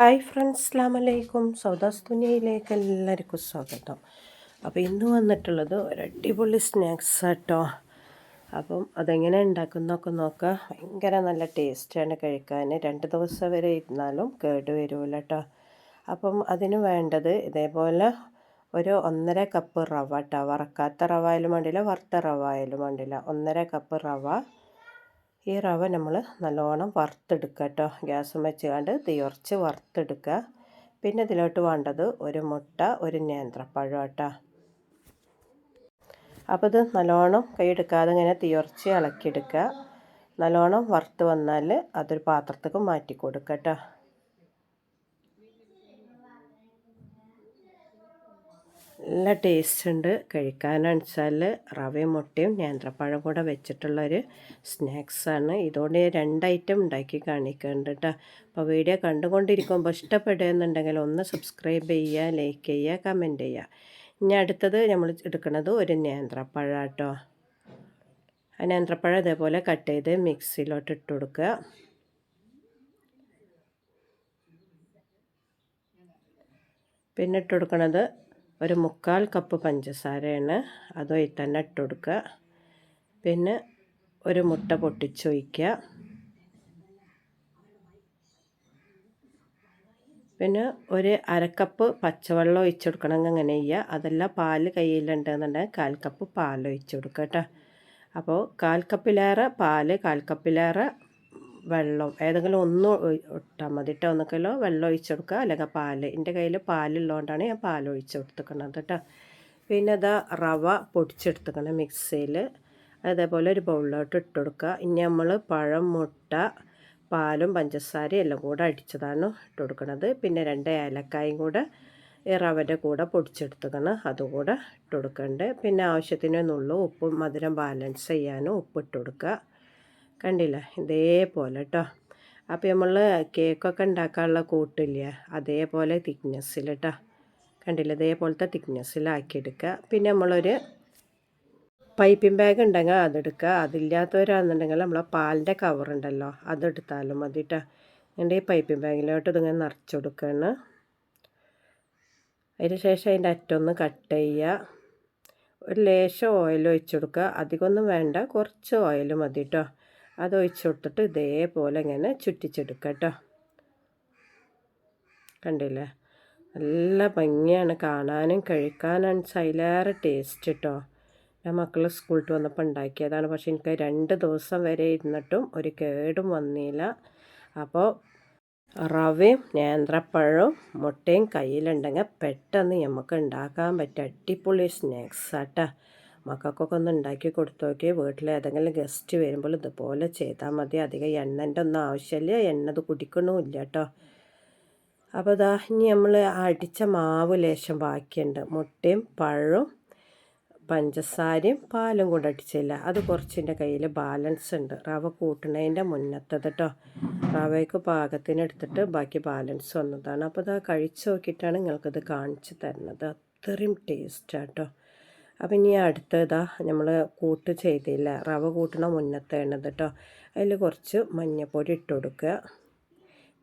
Hi friends അസ്ലാം അലൈക്കും സൗദാസ് തുനിയയിലേക്ക് എല്ലാവർക്കും സ്വാഗതം. അപ്പോൾ ഇന്ന് വന്നിട്ടുള്ളത് ഒരു അടിപൊളി സ്നാക്സ് കേട്ടോ അപ്പം അതെങ്ങനെ ഉണ്ടാക്കുന്നൊക്കെ നോക്കുക ഭയങ്കര നല്ല ടേസ്റ്റാണ് കഴിക്കാൻ. രണ്ട് ദിവസം വരെ ഇരുന്നാലും കേട് വരുമല്ലോ കേട്ടോ അപ്പം അതിന് വേണ്ടത് ഇതേപോലെ ഒരു ഒന്നര കപ്പ് റവ കേട്ടോ വറക്കാത്ത റവ ആയാലും വേണ്ടില്ല വറുത്ത റവ ആയാലും വേണ്ടില്ല. ഒന്നര കപ്പ് റവ ഈ റവ നമ്മൾ നല്ലോണം വറുത്തെടുക്കുക കേട്ടോ. ഗ്യാസും വെച്ചുകൊണ്ട് തീർച്ച് വറുത്തെടുക്കുക. പിന്നെ ഇതിലോട്ട് വേണ്ടത് ഒരു മുട്ട ഒരു നേന്ത്രപ്പഴം കേട്ടോ അപ്പോൾ ഇത് നല്ലോണം കൈയെടുക്കാതെ ഇങ്ങനെ തീർച്ച ഇളക്കിയെടുക്കുക. നല്ലോണം വറുത്ത് വന്നാൽ അതൊരു പാത്രത്തേക്ക് മാറ്റി കൊടുക്കട്ടോ കേട്ടോ. നല്ല ടേസ്റ്റ് ഉണ്ട്. കഴിക്കാനെന്ന് വെച്ചാൽ റവയും മുട്ടയും നേന്ത്രപ്പഴം കൂടെ വെച്ചിട്ടുള്ളൊരു സ്നാക്സാണ് ഇതുകൊണ്ട് രണ്ട് ഐറ്റം ഉണ്ടാക്കി കാണിക്കുന്നുണ്ട് കേട്ടോ അപ്പോൾ വീഡിയോ കണ്ടുകൊണ്ടിരിക്കുമ്പോൾ ഇഷ്ടപ്പെടുകയെന്നുണ്ടെങ്കിൽ ഒന്ന് സബ്സ്ക്രൈബ് ചെയ്യുക ലൈക്ക് ചെയ്യുക കമന്റ് ചെയ്യുക ഇനി അടുത്തത് നമ്മൾ എടുക്കുന്നത് ഒരു നേന്ത്രപ്പഴം കേട്ടോ ആ നേന്ത്രപ്പഴം ഇതേപോലെ കട്ട് ചെയ്ത് മിക്സിയിലോട്ട് ഇട്ട് കൊടുക്കുക. പിന്നെ കൊടുക്കുന്നത് ഒരു മുക്കാൽ കപ്പ് പഞ്ചസാരയാണ് അതുമായി തന്നെ ഇട്ട് കൊടുക്കുക പിന്നെ ഒരു മുട്ട പൊട്ടിച്ചൊഴിക്കുക പിന്നെ ഒരു അരക്കപ്പ് പച്ചവെള്ളം ഒഴിച്ചു കൊടുക്കണമെങ്കിൽ അങ്ങനെ ചെയ്യുക. അതല്ല പാൽ കയ്യിലുണ്ടെന്നുണ്ടെങ്കിൽ കാൽ കപ്പ് പാൽ ഒഴിച്ചു കൊടുക്കുക കേട്ടോ. അപ്പോൾ കാൽ കപ്പിലേറെ പാൽ കാൽ കപ്പിലേറെ വെള്ളം ഏതെങ്കിലും ഒന്ന് ഇട്ടാൽ മതി കേട്ടോ ഒന്നൊക്കെല്ലോ വെള്ളം ഒഴിച്ച് കൊടുക്കുക. അല്ലെങ്കിൽ പാൽ എന്റെ കയ്യിൽ പാലുള്ളതുകൊണ്ടാണ് ഞാൻ പാൽ ഒഴിച്ച് കൊടുത്തുക്കണത് കേട്ടോ പിന്നെ ഇതാ റവ പൊടിച്ചെടുത്തുക്കണം മിക്സിയിൽ. അതേപോലെ ഒരു ബൗളിലോട്ട് ഇട്ട് കൊടുക്കുക. ഇനി നമ്മൾ പഴം മുട്ട പാലും പഞ്ചസാരയും എല്ലാം കൂടെ അടിച്ചതാണ് ഇട്ട് കൊടുക്കുന്നത്. പിന്നെ രണ്ട് ഏലക്കായും കൂടെ ഈ റവന്റെ കൂടെ പൊടിച്ചെടുത്തുക്കണം അതുകൂടെ ഇട്ട് കൊടുക്കേണ്ടത് പിന്നെ ആവശ്യത്തിന് ഉപ്പും മധുരം ബാലൻസ് ചെയ്യാനും ഉപ്പ് ഇട്ട് കൊടുക്കുക. കണ്ടില്ല? ഇതേപോലെ കേട്ടോ അപ്പോൾ നമ്മൾ കേക്കൊക്കെ ഉണ്ടാക്കാനുള്ള കൂട്ടില്ല? അതേപോലെ തിക്നെസ്സിൽ കേട്ടോ കണ്ടില്ല? ഇതേപോലത്തെ തിക്നെസ്സിലാക്കിയെടുക്കുക പിന്നെ നമ്മളൊരു പൈപ്പിംഗ് ബാഗ് ഉണ്ടെങ്കിൽ അതെടുക്കുക. അതില്ലാത്തവരാണെന്നുണ്ടെങ്കിൽ നമ്മളെ പാലിന്റെ കവറുണ്ടല്ലോ അതെടുത്താലും മതി കേട്ടോ എന്റെ ഈ പൈപ്പിംഗ് ബാഗിലോട്ട് ഇതിങ്ങനെ നിറച്ച് കൊടുക്കുകയാണ്. അതിന് ശേഷം അതിന്റെ അറ്റൊന്ന് കട്ട് ചെയ്യുക. ഒരു ലേശം ഓയിൽ ഒഴിച്ചു കൊടുക്കുക. അധികമൊന്നും വേണ്ട. കുറച്ച് ഓയിൽ മതി കേട്ടോ അത് ഒഴിച്ചു കൊടുത്തിട്ട് ഇതേപോലെ ഇങ്ങനെ ചുറ്റിച്ചെടുക്കുക കേട്ടോ. കണ്ടില്ലേ? നല്ല ഭംഗിയാണ് കാണാനും കഴിക്കാനും സൈലേറെ ടേസ്റ്റ് കേട്ടോ. ഞാൻ മക്കൾ സ്കൂളിൽ വന്നപ്പോൾ ഉണ്ടാക്കിയതാണ്. പക്ഷേ എനിക്ക് രണ്ട് ദിവസം വരെ ഇരുന്നിട്ടും ഒരു കേടും വന്നില്ല. അപ്പോൾ റവയും നേന്ത്രപ്പഴവും മുട്ടയും കയ്യിലുണ്ടെങ്കിൽ പെട്ടെന്ന് നമുക്ക് ഉണ്ടാക്കാൻ പറ്റും അടിപൊളി സ്നാക്സ് ആട്ടോ മക്കൾക്കൊക്കെ ഒന്ന് ഉണ്ടാക്കി കൊടുത്തു നോക്കി വീട്ടിൽ ഏതെങ്കിലും ഗസ്റ്റ് വരുമ്പോൾ ഇതുപോലെ ചെയ്താൽ മതി. അധികം എണ്ണന്റെ ഒന്നും ആവശ്യമില്ല. എണ്ണ അത് കുടിക്കണമില്ല കേട്ടോ. അപ്പോൾ ഇതാ ഇനി നമ്മൾ അടിച്ച മാവ് ലേശം ബാക്കിയുണ്ട്. മുട്ടയും പഴവും പഞ്ചസാരയും പാലും കൂടെ അടിച്ചില്ല. അത് കുറച്ചിന്റെ കയ്യിൽ ബാലൻസ് ഉണ്ട്. റവ കൂട്ടണതിന്റെ മുന്നത്തത് കേട്ടോ. റവയ്ക്ക് പാകത്തിന് എടുത്തിട്ട് ബാക്കി ബാലൻസ് വന്നതാണ്. അപ്പോൾ അത് കഴിച്ചു നോക്കിയിട്ടാണ് നിങ്ങൾക്കത് കാണിച്ചു തരുന്നത്. അത്രയും ടേസ്റ്റാട്ടോ അപ്പം ഇനി അടുത്തതാ നമ്മൾ കൂട്ട് ചെയ്തില്ല? റവ കൂട്ടണ മുന്നത്തേണത് കേട്ടോ അതിൽ കുറച്ച് മഞ്ഞൾപ്പൊടി ഇട്ട് കൊടുക്കുക.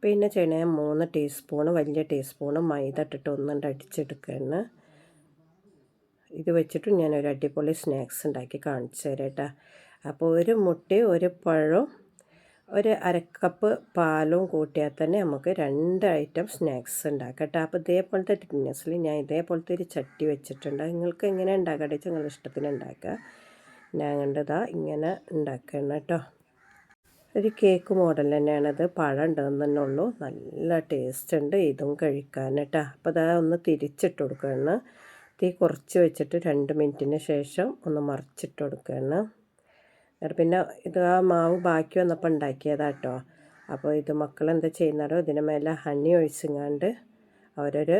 പിന്നെ ചെയ്യണേ മൂന്ന് ടീസ്പൂണ് വലിയ ടീസ്പൂണ് മൈദ ഇട്ടിട്ട് ഒന്നും അടിച്ചെടുക്കുകയാണ് ഇത് വെച്ചിട്ട് ഞാനൊരു അടിപൊളി സ്നാക്സ് ഉണ്ടാക്കി കാണിച്ചു തരാം കേട്ടോ അപ്പോൾ ഒരു മുട്ടയും ഒരു പഴവും ഒരു അരക്കപ്പ് പാലും കൂട്ടിയാൽ തന്നെ നമുക്ക് രണ്ട് ഐറ്റം സ്നാക്സ് ഉണ്ടാക്കട്ടെ അപ്പോൾ ഇതേപോലത്തെ ടിന്നസിൽ ഞാൻ ഇതേപോലത്തെ ഒരു ചട്ടി വെച്ചിട്ടുണ്ട്. നിങ്ങൾക്ക് എങ്ങനെ ഉണ്ടാക്കട്ടെ വെച്ചാൽ നിങ്ങളുടെ ഇഷ്ടത്തിന് ഉണ്ടാക്കുക ഞാൻ കണ്ടതാ ഇങ്ങനെ ഉണ്ടാക്കണം കേട്ടോ. ഒരു കേക്ക് മോഡൽ തന്നെയാണത് പഴം ഉണ്ടെന്ന് തന്നെ ഉള്ളൂ. നല്ല ടേസ്റ്റ് ഉണ്ട്. ഇതും കഴിക്കാൻ കേട്ടോ. അപ്പോൾ അതാ ഒന്ന് തിരിച്ചിട്ട് കൊടുക്കുകയാണ്. തീ കുറച്ച് വെച്ചിട്ട് രണ്ട് മിനിറ്റിന് ശേഷം ഒന്ന് മറിച്ചിട്ട് കൊടുക്കുകയാണ്. പിന്നെ ഇത് ആ മാവ് ബാക്കി വന്നപ്പോൾ ഉണ്ടാക്കിയതാട്ടോ. അപ്പോൾ ഇത് മക്കൾ എന്താ ചെയ്യുന്നാരോ ഇതിന് മേലെ ഹണി ഒഴിച്ചിങ്ങാണ്ട് അവരൊരു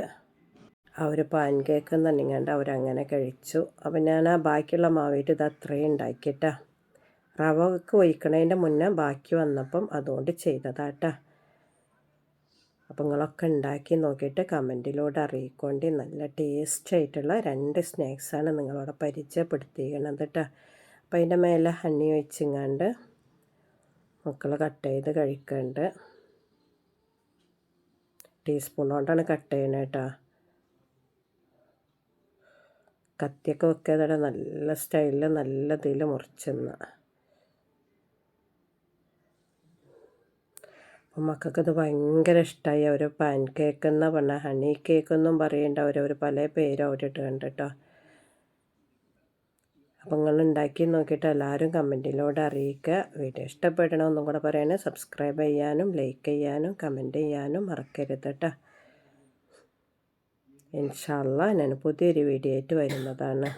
അവർ പാൻ കേക്ക് തന്നിങ്ങാണ്ട് അവരങ്ങനെ കഴിച്ചു. അപ്പം ഞാൻ ആ ബാക്കിയുള്ള മാവിട്ട് ഇത് അത്രയും ഉണ്ടാക്കിയിട്ടാ റവക്ക് ഒഴിക്കണതിന്റെ മുന്നേ ബാക്കി വന്നപ്പം അതുകൊണ്ട് ചെയ്തതാട്ടാ. അപ്പം നിങ്ങളൊക്കെ ഉണ്ടാക്കി നോക്കിയിട്ട് കമന്റിലൂടെ അറിയിക്കൊണ്ട്. നല്ല ടേസ്റ്റ് ആയിട്ടുള്ള രണ്ട് സ്നാക്സാണ് നിങ്ങളോട് പരിചയപ്പെടുത്തിയിരിക്കണത് കേട്ടോ അപ്പം അതിന്റെ മേലെ ഹണ്ണി ഒഴിച്ചിങ്ങാണ്ട് മക്കൾ കട്ട് ചെയ്ത് കഴിക്കുന്നുണ്ട് ടീസ്പൂൺ കൊണ്ടാണ് കട്ട് ചെയ്യണത് കേട്ടോ കത്തിയൊക്കെ വെക്കാതെ നല്ല സ്റ്റൈലിൽ നല്ല ഇതിൽ മുറിച്ചെന്ന്. അപ്പം മക്കൾക്കത് ഭയങ്കര ഇഷ്ടമായി അവർ പാൻ കേക്ക് എന്നാ പറഞ്ഞാൽ ഹണി കേക്ക് എന്നും പറയേണ്ട. അവർ പല പേരും അവരിട്ട് കണ്ടിട്ടോ. അപ്പം നിങ്ങൾ ഉണ്ടാക്കി നോക്കിയിട്ട് എല്ലാവരും കമന്റിലൂടെ അറിയിക്കുക. വീഡിയോ ഇഷ്ടപ്പെടണമെന്നും കൂടെ പറയണേ. സബ്സ്ക്രൈബ് ചെയ്യാനും ലൈക്ക് ചെയ്യാനും കമന്റ് ചെയ്യാനും മറക്കരുത് കേട്ടോ ഇൻഷാല്ല ഞാൻ പുതിയൊരു വീഡിയോ ആയിട്ട് വരുന്നതാണ്.